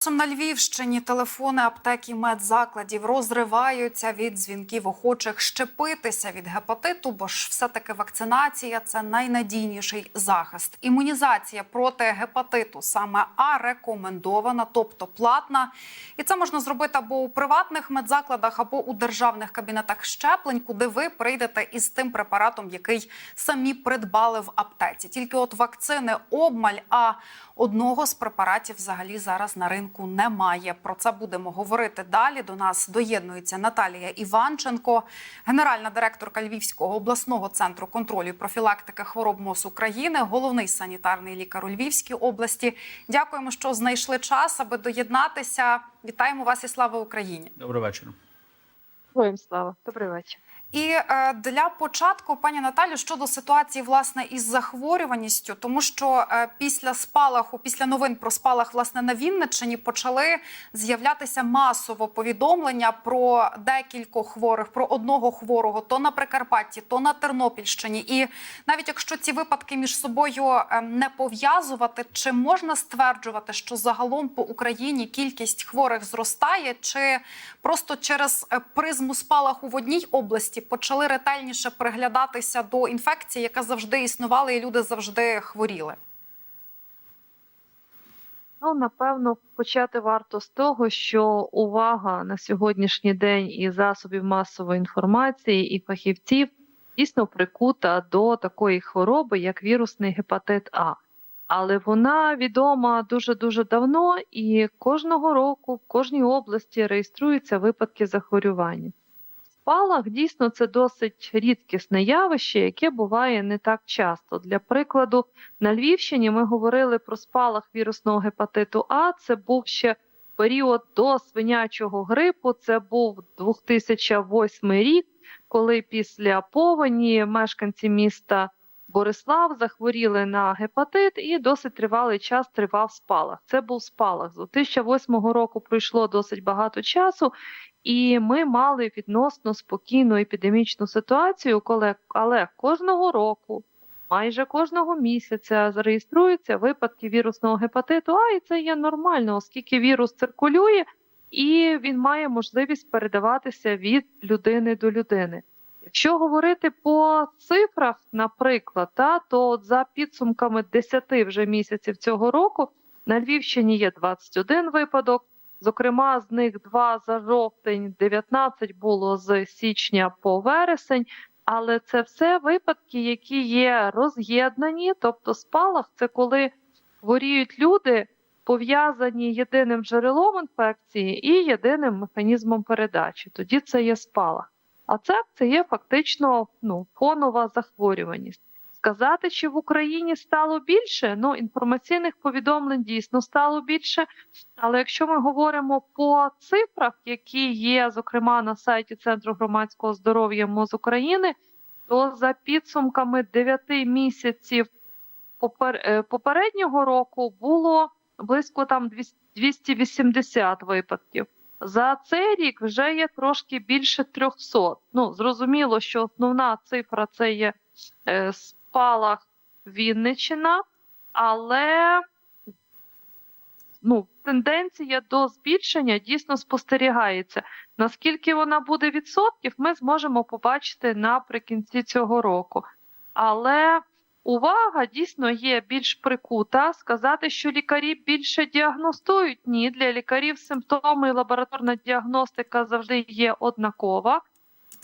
Часом на Львівщині телефони аптек і медзакладів розриваються від дзвінків охочих щепитися від гепатиту, бо ж все-таки вакцинація це найнадійніший захист. Імунізація проти гепатиту саме А рекомендована, тобто платна. І це можна зробити або у приватних медзакладах, або у державних кабінетах щеплень, куди ви прийдете із тим препаратом, який самі придбали в аптеці. Тільки от вакцини обмаль, а одного з препаратів взагалі зараз на ринку немає. Про це будемо говорити далі. До нас доєднується Наталія Іванченко, генеральна директорка Львівського обласного центру контролю і профілактики хвороб МОЗ України, головний санітарний лікар у Львівській області. Дякуємо, що знайшли час, аби доєднатися. Вітаємо вас і слава Україні! Добрий вечір. Слава, добрий вечір. І е, для початку, пані Наталю, щодо ситуації власне із захворюваністю, тому що е, після спалаху, після новин про спалах власне на Вінниччині почали з'являтися масово повідомлення про декількох хворих, про одного хворого, то на Прикарпатті, то на Тернопільщині. І навіть якщо ці випадки між собою е, не пов'язувати, чи можна стверджувати, що загалом по Україні кількість хворих зростає, чи просто через е, призму спалаху в одній області почали ретельніше приглядатися до інфекції, яка завжди існувала, і люди завжди хворіли. Ну, напевно, почати варто з того, що увага на сьогоднішній день і засобів масової інформації, і фахівців дійсно прикута до такої хвороби, як вірусний гепатит А. Але вона відома дуже дуже давно, і кожного року в кожній області реєструються випадки захворювання. Спалах дійсно це досить рідкісне явище, яке буває не так часто. Для прикладу, на Львівщині ми говорили про спалах вірусного гепатиту А. Це був ще період до свинячого грипу. Це був 2008 рік, коли після повені мешканці міста Борислав захворіли на гепатит і досить тривалий час тривав спалах. Це був спалах. З 2008 року пройшло досить багато часу, і ми мали відносно спокійну епідемічну ситуацію, коли але кожного року, майже кожного місяця, зареєструються випадки вірусного гепатиту. А і це є нормально, оскільки вірус циркулює і він має можливість передаватися від людини до людини. Якщо говорити по цифрах, наприклад, та, то от за підсумками 10 вже місяців цього року на Львівщині є 21 випадок. Зокрема, з них два за жовтень, 19 було з січня по вересень. Але це все випадки, які є роз'єднані, тобто спалах це коли хворіють люди, пов'язані єдиним джерелом інфекції і єдиним механізмом передачі. Тоді це є спалах. А це, це є фактично ну, фонова захворюваність. Сказати, чи в Україні стало більше, ну інформаційних повідомлень дійсно стало більше. Але якщо ми говоримо по цифрах, які є, зокрема на сайті Центру громадського здоров'я МОЗ України, то за підсумками 9 місяців е, попереднього року було близько там 280 випадків. За цей рік вже є трошки більше 300. Ну зрозуміло, що основна цифра це є е, спалах Вінничина, але ну, тенденція до збільшення дійсно спостерігається. Наскільки вона буде відсотків, ми зможемо побачити наприкінці цього року. Але увага дійсно є більш прикута. Сказати, що лікарі більше діагностують. Ні, для лікарів симптоми і лабораторна діагностика завжди є однакова.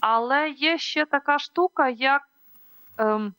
Але є ще така штука, як ем,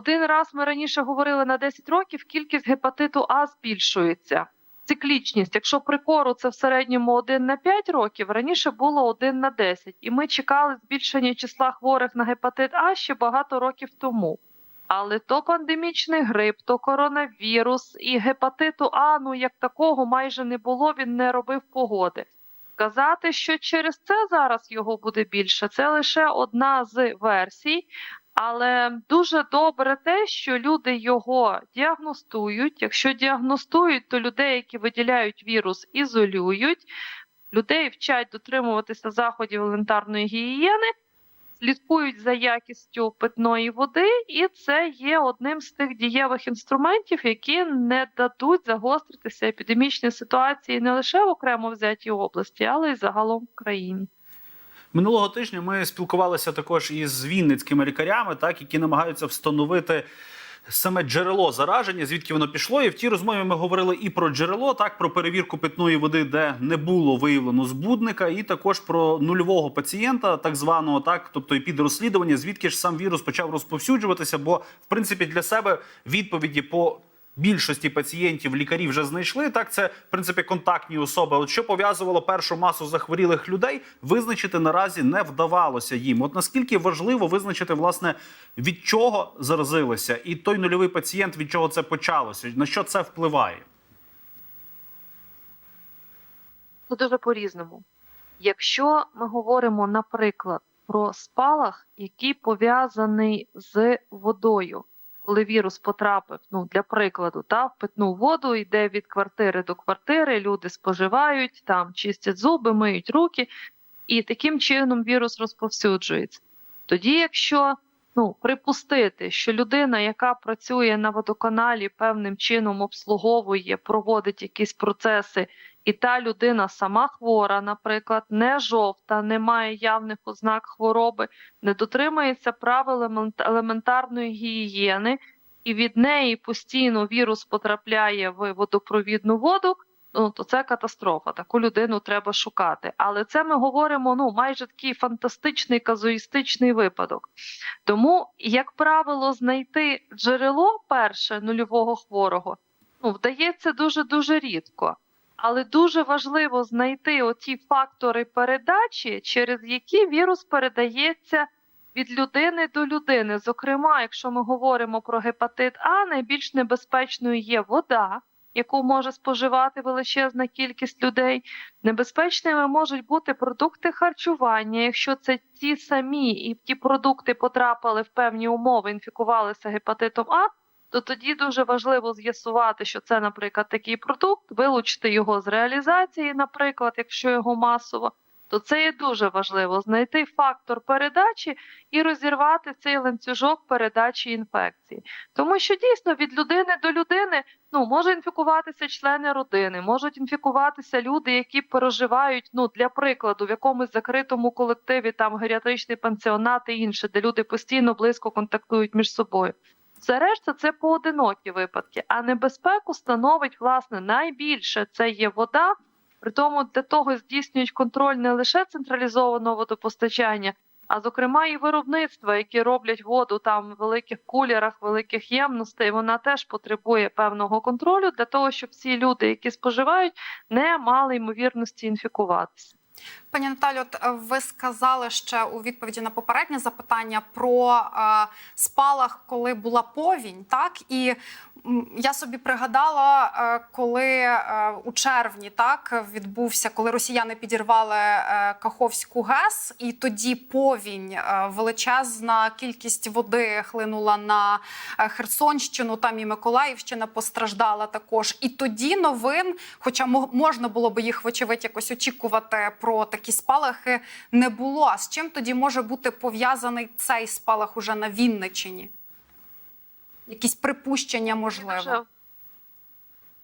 один раз ми раніше говорили на 10 років, кількість гепатиту А збільшується. Циклічність, якщо при кору це в середньому 1 на 5 років, раніше було 1 на 10. І ми чекали збільшення числа хворих на гепатит А ще багато років тому. Але то пандемічний грип, то коронавірус і гепатиту А, ну як такого майже не було, він не робив погоди. Сказати, що через це зараз його буде більше, це лише одна з версій. Але дуже добре те, що люди його діагностують. Якщо діагностують, то людей, які виділяють вірус, ізолюють, людей вчать дотримуватися заходів елементарної гігієни. слідкують за якістю питної води, і це є одним з тих дієвих інструментів, які не дадуть загостритися епідемічній ситуації не лише в окремо взятій області, але й загалом в країні. Минулого тижня ми спілкувалися також із вінницькими лікарями, так які намагаються встановити. Саме джерело зараження, звідки воно пішло, і в тій розмові ми говорили і про джерело, так про перевірку питної води, де не було виявлено збудника, і також про нульового пацієнта, так званого, так, тобто і під розслідування, звідки ж сам вірус почав розповсюджуватися. Бо в принципі для себе відповіді по більшості пацієнтів лікарі вже знайшли. Так, це в принципі контактні особи. От що пов'язувало першу масу захворілих людей, визначити наразі не вдавалося їм. От наскільки важливо визначити, власне, від чого заразилися, і той нульовий пацієнт від чого це почалося, на що це впливає? Ну, дуже по-різному. Якщо ми говоримо, наприклад, про спалах, який пов'язаний з водою, коли вірус потрапив, ну для прикладу, та в питну воду йде від квартири до квартири, люди споживають, там чистять зуби, миють руки, і таким чином вірус розповсюджується. Тоді, якщо ну, припустити, що людина, яка працює на водоканалі, певним чином обслуговує, проводить якісь процеси, і та людина сама хвора, наприклад, не жовта, не має явних ознак хвороби, не дотримується правил елементарної гігієни, і від неї постійно вірус потрапляє в водопровідну воду. Ну, то це катастрофа. Таку людину треба шукати. Але це ми говоримо ну майже такий фантастичний казуїстичний випадок. Тому, як правило, знайти джерело перше нульового хворого ну, вдається дуже дуже рідко. Але дуже важливо знайти оті фактори передачі, через які вірус передається від людини до людини. Зокрема, якщо ми говоримо про гепатит А, найбільш небезпечною є вода, яку може споживати величезна кількість людей. Небезпечними можуть бути продукти харчування, якщо це ті самі і ті продукти потрапили в певні умови, інфікувалися гепатитом А. То тоді дуже важливо з'ясувати, що це, наприклад, такий продукт, вилучити його з реалізації, наприклад, якщо його масово, то це є дуже важливо знайти фактор передачі і розірвати цей ланцюжок передачі інфекції. Тому що дійсно від людини до людини ну може інфікуватися члени родини, можуть інфікуватися люди, які проживають, ну для прикладу, в якомусь закритому колективі, там геріатричний пансіонат і інше, де люди постійно близько контактують між собою. Все решта це поодинокі випадки, а небезпеку становить власне найбільше це є вода. При тому для того здійснюють контроль не лише централізованого водопостачання, а зокрема і виробництва, які роблять воду там в великих кулерах, великих ємностей. Вона теж потребує певного контролю для того, щоб всі люди, які споживають, не мали ймовірності інфікуватися. Пані Наталю, от е, ви сказали ще у відповіді на попереднє запитання про е, спалах, коли була повінь, так і я собі пригадала, е, коли у червні так відбувся, коли росіяни підірвали Каховську ГЕС, і тоді повінь, величезна кількість води хлинула на Херсонщину. Там і Миколаївщина постраждала також. І тоді новин, хоча можна було би їх вочевидь якось очікувати про такі спалахи, не було. А з чим тоді може бути пов'язаний цей спалах уже на Вінничині? Якісь припущення можливо. Дуже,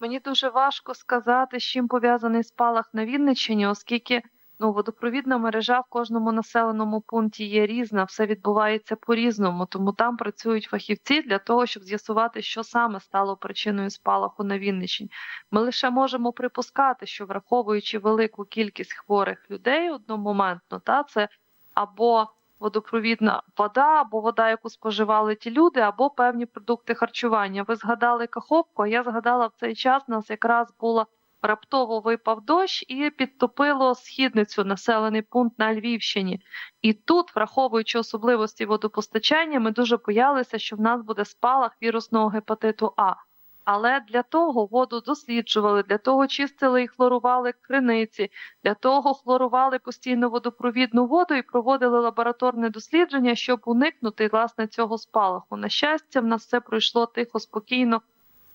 мені дуже важко сказати, з чим пов'язаний спалах на Вінничині, оскільки ну, водопровідна мережа в кожному населеному пункті є різна, все відбувається по-різному. Тому там працюють фахівці для того, щоб з'ясувати, що саме стало причиною спалаху на Вінниччині. Ми лише можемо припускати, що враховуючи велику кількість хворих людей одномоментно, та це або водопровідна вода, або вода, яку споживали ті люди, або певні продукти харчування. Ви згадали Каховку, а я згадала в цей час у нас якраз була раптово випав дощ і підтопило східницю, населений пункт на Львівщині. І тут, враховуючи особливості водопостачання, ми дуже боялися, що в нас буде спалах вірусного гепатиту А. Але для того воду досліджували, для того чистили і хлорували криниці, для того хлорували постійно водопровідну воду і проводили лабораторне дослідження, щоб уникнути власне цього спалаху. На щастя, в нас все пройшло тихо, спокійно.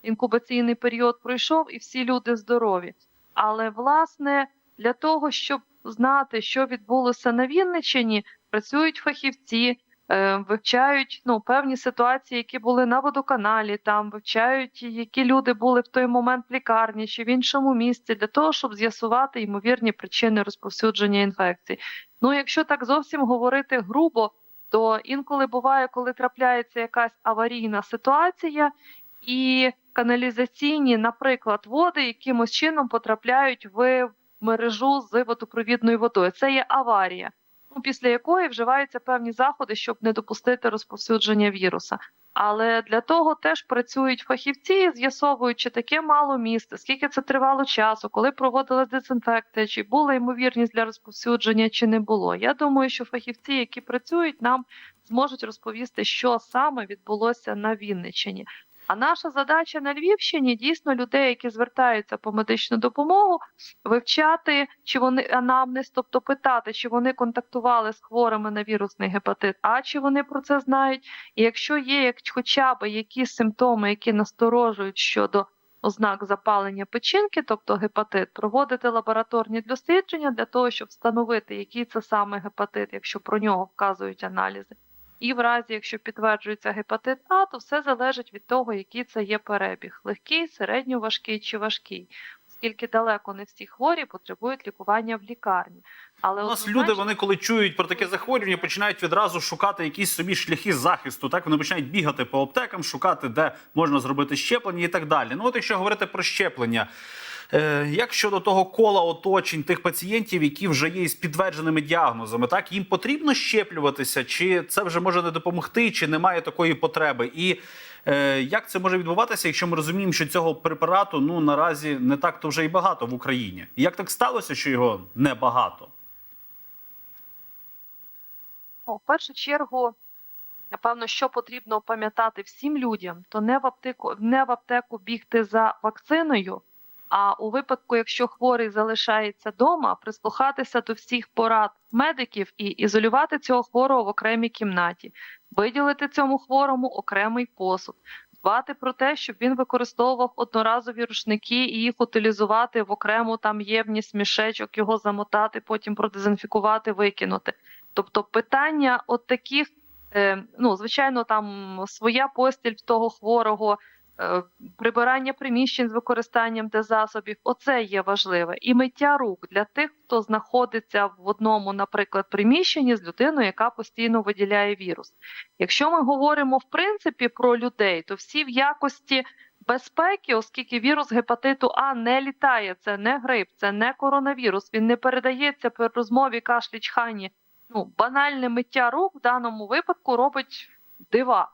Інкубаційний період пройшов, і всі люди здорові. Але власне для того, щоб знати, що відбулося на Вінниччині, працюють фахівці, е, вивчають ну, певні ситуації, які були на водоканалі, там вивчають, які люди були в той момент в лікарні чи в іншому місці, для того, щоб з'ясувати ймовірні причини розповсюдження інфекцій. Ну, якщо так зовсім говорити грубо, то інколи буває, коли трапляється якась аварійна ситуація, і каналізаційні, наприклад, води якимось чином потрапляють в мережу з водопровідною водою. Це є аварія, ну, після якої вживаються певні заходи, щоб не допустити розповсюдження віруса. Але для того теж працюють фахівці, з'ясовують, чи таке мало місце, скільки це тривало часу, коли проводилась дезінфекція, чи була ймовірність для розповсюдження, чи не було. Я думаю, що фахівці, які працюють, нам зможуть розповісти, що саме відбулося на Вінниччині. А наша задача на Львівщині дійсно людей, які звертаються по медичну допомогу, вивчати, чи вони анамнез, тобто питати, чи вони контактували з хворими на вірусний гепатит, а чи вони про це знають. І якщо є як хоча б якісь симптоми, які насторожують щодо ознак запалення печінки, тобто гепатит, проводити лабораторні дослідження для того, щоб встановити, який це саме гепатит, якщо про нього вказують аналізи. І в разі, якщо підтверджується гепатит А, то все залежить від того, який це є перебіг: легкий, середньоважкий чи важкий, оскільки далеко не всі хворі потребують лікування в лікарні. Але У нас однозначно- люди, вони коли чують про таке захворювання, починають відразу шукати якісь собі шляхи захисту. Так вони починають бігати по аптекам, шукати, де можна зробити щеплення і так далі. Ну, от якщо говорити про щеплення. Е, Як щодо того кола оточень тих пацієнтів, які вже є з підтвердженими діагнозами, так їм потрібно щеплюватися, чи це вже може не допомогти, чи немає такої потреби? І е, як це може відбуватися, якщо ми розуміємо, що цього препарату ну наразі не так то вже і багато в Україні? Як так сталося, що його небагато? Ну, в першу чергу, напевно, що потрібно пам'ятати всім людям, то не в аптеку, не в аптеку бігти за вакциною. А у випадку, якщо хворий залишається вдома, прислухатися до всіх порад медиків і ізолювати цього хворого в окремій кімнаті, виділити цьому хворому окремий посуд, дбати про те, щоб він використовував одноразові рушники і їх утилізувати в окрему там ємність, мішечок, його замотати, потім продезінфікувати, викинути. Тобто питання от таких, е, ну звичайно, там своя постіль в того хворого, прибирання приміщень з використанням дезасобів, оце є важливе. І миття рук для тих, хто знаходиться в одному, наприклад, приміщенні з людиною, яка постійно виділяє вірус. Якщо ми говоримо в принципі про людей, то всі в якості. Безпеки, оскільки вірус гепатиту А не літає, це не грип, це не коронавірус. Він не передається при розмові кашлі чхані ну, банальне миття рук в даному випадку робить дива.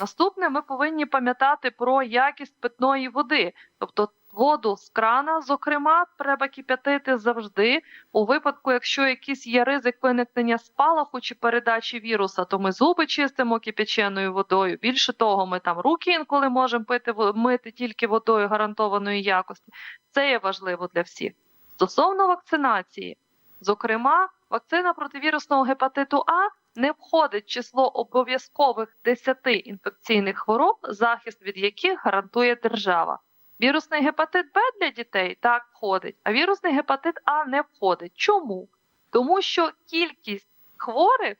Наступне, ми повинні пам'ятати про якість питної води, тобто воду з крана, зокрема, треба кип'ятити завжди. У випадку, якщо якийсь є ризик виникнення спалаху чи передачі віруса, то ми зуби чистимо кипяченою водою. Більше того, ми там руки інколи можемо пити мити тільки водою гарантованої якості. Це є важливо для всіх. Стосовно вакцинації, зокрема, вакцина проти вірусного гепатиту А не входить число обов'язкових 10 інфекційних хвороб, захист від яких гарантує держава. Вірусний гепатит Б для дітей так входить, а вірусний гепатит А не входить. Чому? Тому що кількість хворих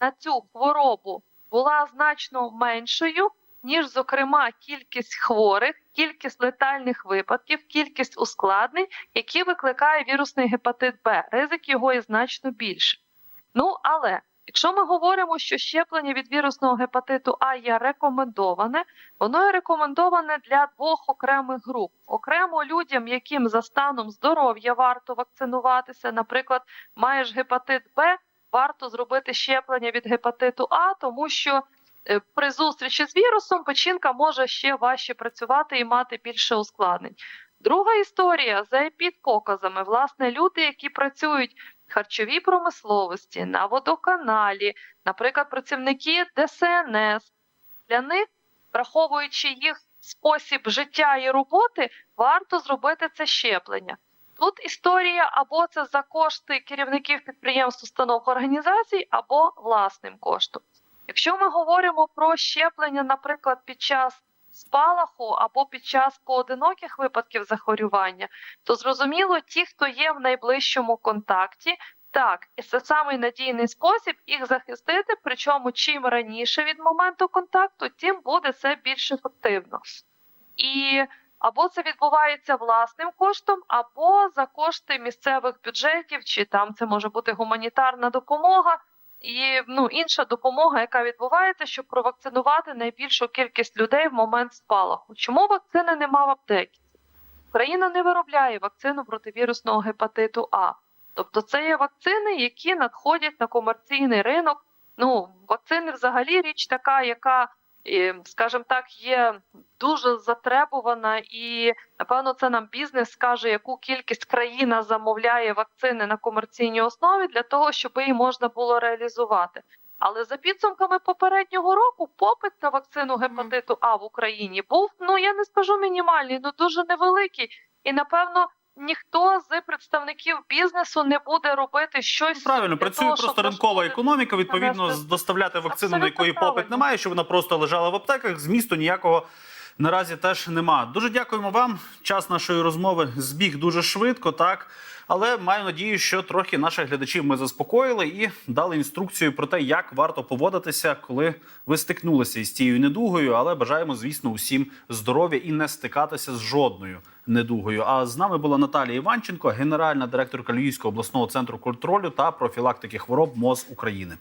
на цю хворобу була значно меншою, ніж, зокрема, кількість хворих, кількість летальних випадків, кількість ускладнень, які викликає вірусний гепатит Б. Ризик його є значно більше. Ну але якщо ми говоримо, що щеплення від вірусного гепатиту А є рекомендоване, воно є рекомендоване для двох окремих груп. Окремо людям, яким за станом здоров'я варто вакцинуватися, наприклад, маєш гепатит Б, варто зробити щеплення від гепатиту А, тому що е, при зустрічі з вірусом печінка може ще важче працювати і мати більше ускладнень. Друга історія за епідпоказами. Власне, люди, які працюють харчовій промисловості, на водоканалі, наприклад, працівники ДСНС, для них, враховуючи їх спосіб життя і роботи, варто зробити це щеплення. Тут історія або це за кошти керівників підприємств, установ організацій, або власним коштом. Якщо ми говоримо про щеплення, наприклад, під час спалаху або під час поодиноких випадків захворювання, то зрозуміло, ті, хто є в найближчому контакті, Так, і це самий надійний спосіб їх захистити. Причому чим раніше від моменту контакту, тим буде це більш ефективно. І або це відбувається власним коштом, або за кошти місцевих бюджетів, чи там це може бути гуманітарна допомога і ну інша допомога, яка відбувається, щоб провакцинувати найбільшу кількість людей в момент спалаху. Чому вакцини нема в аптеці? Україна не виробляє вакцину проти вірусного гепатиту А. Тобто це є вакцини, які надходять на комерційний ринок. Ну, вакцини взагалі річ така, яка, скажімо так, є дуже затребувана, і напевно це нам бізнес скаже, яку кількість країна замовляє вакцини на комерційній основі для того, щоб її можна було реалізувати. Але за підсумками попереднього року попит на вакцину гепатиту А в Україні був ну я не скажу мінімальний, ну дуже невеликий. І напевно ніхто з представників бізнесу не буде робити щось Ну, Правильно, працює того, просто ринкова економіка. Відповідно, доставляти вакцину, на якої попит немає, щоб вона просто лежала в аптеках. Змісту ніякого наразі теж нема. Дуже дякуємо вам. Час нашої розмови збіг дуже швидко, так. Але маю надію, що трохи наших глядачів ми заспокоїли і дали інструкцію про те, як варто поводитися, коли ви стикнулися із цією недугою. Але бажаємо, звісно, усім здоров'я і не стикатися з жодною недугою. А з нами була Наталія Іванченко, генеральна директорка Львівського обласного центру контролю та профілактики хвороб МОЗ України.